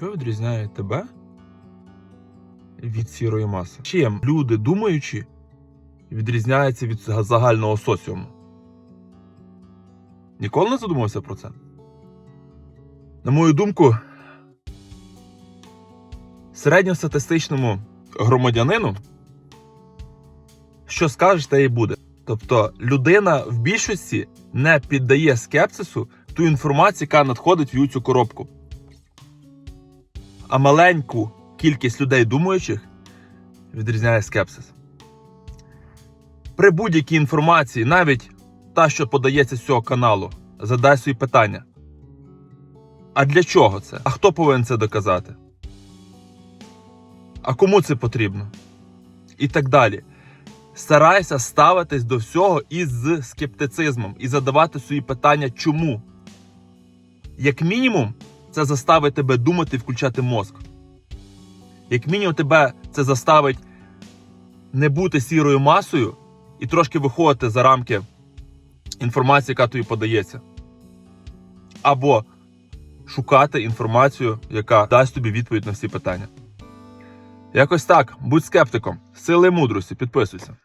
Що відрізняє тебе від сірої маси? Чим люди, думаючи, відрізняються від загального соціуму? Ніколи не задумався про це? На мою думку, середньостатистичному громадянину, що скажеш, те і буде. Тобто людина в більшості не піддає скепсису ту інформацію, яка надходить в цю коробку. А маленьку кількість людей думаючих відрізняє скепсис. При будь-якій інформації, навіть та, що подається з цього каналу, задай свої питання. А для чого це? А хто повинен це доказати? А кому це потрібно? І так далі. Старайся ставитись до всього із скептицизмом і задавати свої питання чому. Як мінімум, це заставить тебе думати і включати мозк. Як мінімум, тебе це заставить не бути сірою масою і трошки виходити за рамки інформації, яка тобі подається. Або шукати інформацію, яка дасть тобі відповідь на всі питання. Якось так, будь скептиком, сили мудрості, підписуйся.